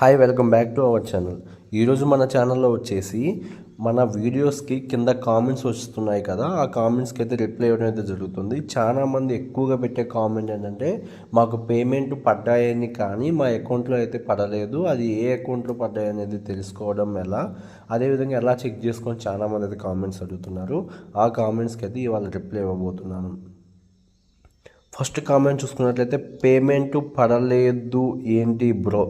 Hi welcome back to our channel ఈరోజు మన ఛానల్లో వచ్చేసి మన వీడియోస్కి కింద కామెంట్స్ వస్తున్నాయి కదా ఆ కామెంట్స్కి అయితే రిప్లై ఇవ్వడం అయితే జరుగుతుంది. చాలామంది ఎక్కువగా పెట్టే కామెంట్ ఏంటంటే మాకు పేమెంట్ పడ్డాయని కానీ మా అకౌంట్లో అయితే పడలేదు. అది ఏ అకౌంట్లో పడ్డాయి అనేది తెలుసుకోవడం ఎలా? అదేవిధంగా ఎలా చెక్ చేసుకొని చాలామంది అయితే కామెంట్స్ అడుగుతున్నారు. ఆ కామెంట్స్కి అయితే ఇవాళ రిప్లై ఇవ్వబోతున్నాను. ఫస్ట్ కామెంట్ చూసుకున్నట్లయితే పేమెంట్ పడలేదు ఏంటి బ్రో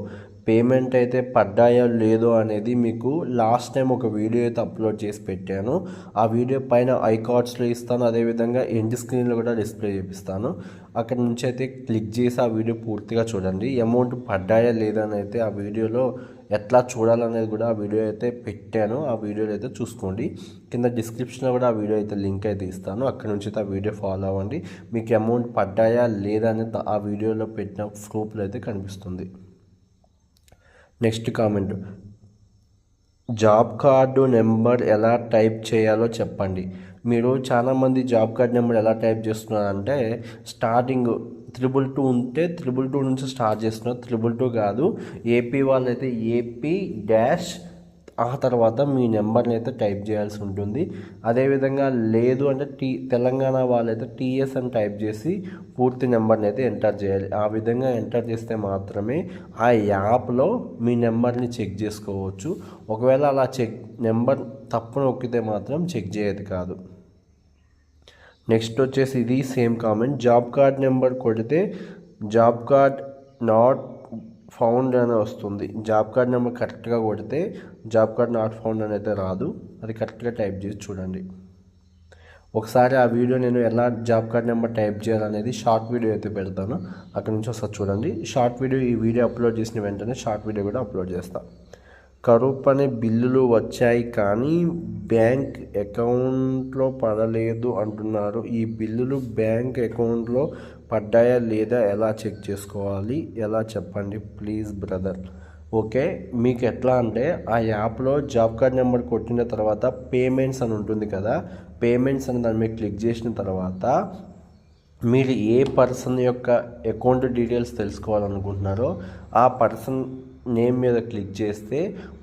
పేమెంట్ అయితే పడ్డాయో లేదో అనేది మీకు లాస్ట్ టైం ఒక వీడియో అయితే అప్లోడ్ చేసి పెట్టాను. ఆ వీడియో పైన ఐకార్డ్స్లో ఇస్తాను. అదేవిధంగా ఎండ్ స్క్రీన్లో కూడా డిస్ప్లే చేపిస్తాను. అక్కడ నుంచి అయితే క్లిక్ చేసి ఆ వీడియో పూర్తిగా చూడండి. అమౌంట్ పడ్డాయా లేదా అని అయితే ఆ వీడియోలో ఎట్లా చూడాలనేది కూడా ఆ వీడియో అయితే పెట్టాను. ఆ వీడియోలో అయితే చూసుకోండి. కింద డిస్క్రిప్షన్లో కూడా ఆ వీడియో అయితే లింక్ అయితే ఇస్తాను. అక్కడ నుంచి అయితే ఆ వీడియో ఫాలో అవ్వండి. మీకు అమౌంట్ పడ్డాయా లేదా అనేది ఆ వీడియోలో పెట్టిన ప్రూఫ్లో అయితే కనిపిస్తుంది. Next comment. Job card number ఎలా టైప్ చేయాలో చెప్పండి. మీరు చాలామంది జాబ్ కార్డ్ నెంబర్ ఎలా టైప్ చేస్తున్నారంటే స్టార్టింగ్ త్రిబుల్ టూ ఉంటే త్రిబుల్ టూ నుంచి స్టార్ట్ చేస్తున్నారు. త్రిబుల్ టూ కాదు ఏపీ వాళ్ళైతే ఏపీ డ్యాష్ ఆ తర్వాత మీ నెంబర్ని అయితే టైప్ చేయాల్సి ఉంటుంది. అదేవిధంగా లేదు అంటే టీ తెలంగాణ వాళ్ళైతే టీఎస్ అని టైప్ చేసి పూర్తి నెంబర్ని అయితే ఎంటర్ చేయాలి. ఆ విధంగా ఎంటర్ చేస్తే మాత్రమే ఆ యాప్లో మీ నెంబర్ని చెక్ చేసుకోవచ్చు. ఒకవేళ అలా చెక్ నెంబర్ తప్పు నొక్కితే మాత్రం చెక్ చేయదు కాదు. నెక్స్ట్ వచ్చేసి ఇది same comment. Job card number కొడితే జాబ్ కార్డ్ నాట్ ఫౌండ్ అని వస్తుంది. జాబ్ కార్డ్ నెంబర్ కరెక్ట్గా కొడితే జాబ్ కార్డ్ నాట్ ఫౌండ్ అని అయితే రాదు. అది కరెక్ట్గా టైప్ చేసి చూడండి. ఒకసారి ఆ వీడియో నేను ఎలా జాబ్ కార్డ్ నెంబర్ టైప్ చేయాలనేది షార్ట్ వీడియో అయితే పెడతాను. అక్కడ నుంచి ఒకసారి చూడండి. షార్ట్ వీడియో ఈ వీడియో అప్లోడ్ చేసిన వెంటనే షార్ట్ వీడియో కూడా అప్లోడ్ చేస్తాను కరూప్ బిల్లులు వచ్చాయి కానీ బ్యాంక్ అకౌంట్లో పడలేదు అంటున్నారు. ఈ బిల్లులు బ్యాంక్ అకౌంట్లో పడ్డాయా లేదా ఎలా చెక్ చేసుకోవాలి? ఎలా చెప్పండి ప్లీజ్ బ్రదర్. ఓకే మీకు ఎట్లా అంటే ఆ యాప్లో జాబ్ కార్డ్ నెంబర్ కొట్టిన తర్వాత పేమెంట్స్ అని ఉంటుంది కదా పేమెంట్స్ అని దాని మీద క్లిక్ చేసిన తర్వాత మీరు ఏ పర్సన్ యొక్క అకౌంట్ డీటెయిల్స్ తెలుసుకోవాలనుకుంటున్నారో ఆ పర్సన్ నేమ్ మీద క్లిక్ చేస్తే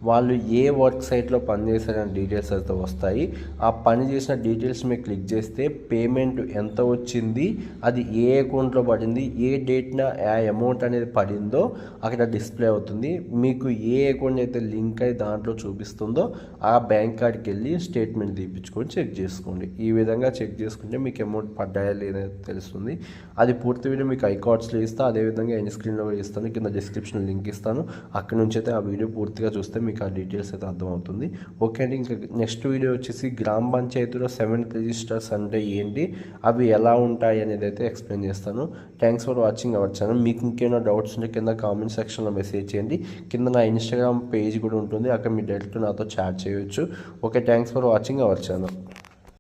వాళ్ళు ఏ వర్క్ సైట్లో పనిచేశారనే డీటెయిల్స్ అయితే వస్తాయి. ఆ పని చేసిన డీటెయిల్స్ మీద క్లిక్ చేస్తే పేమెంట్ ఎంత వచ్చింది అది ఏ అకౌంట్లో పడింది ఏ డేట్న ఆ అమౌంట్ అనేది పడిందో అక్కడ డిస్ప్లే అవుతుంది. మీకు ఏ అకౌంట్ అయితే లింక్ అయి దాంట్లో చూపిస్తుందో ఆ బ్యాంక్ కార్డ్కి వెళ్ళి స్టేట్మెంట్ తీపించుకొని చెక్ చేసుకోండి. ఈ విధంగా చెక్ చేసుకుంటే మీకు అమౌంట్ పడ్డాయా లేదా తెలుస్తుంది. అది పూర్తి వీడియో మీకు ఐకార్డ్స్లో ఇస్తా అదేవిధంగా ఎండ్ స్క్రీన్లో ఇస్తాను. కింద డిస్క్రిప్షన్ లింక్ ఇస్తాను. అక్కడ నుంచి అయితే ఆ వీడియో పూర్తిగా చూస్తే మీకు ఆ డీటెయిల్స్ అయితే అర్థమవుతుంది. ఓకే అండి ఇంకా నెక్స్ట్ వీడియో వచ్చేసి గ్రామ పంచాయతీలో సెవెంత్ రిజిస్టర్స్ అంటే ఏంటి అవి ఎలా ఉంటాయి అనేది అయితే ఎక్స్ప్లెయిన్ చేస్తాను. Thanks for watching our channel మీకు ఇంకేమైనా డౌట్స్ ఉంటే కింద కామెంట్ సెక్షన్లో మెసేజ్ చేయండి. కింద నా ఇన్స్టాగ్రామ్ పేజ్ కూడా ఉంటుంది. అక్కడ మీరు డైరెక్ట్ నాతో చాట్ చేయొచ్చు. Okay thanks for watching our channel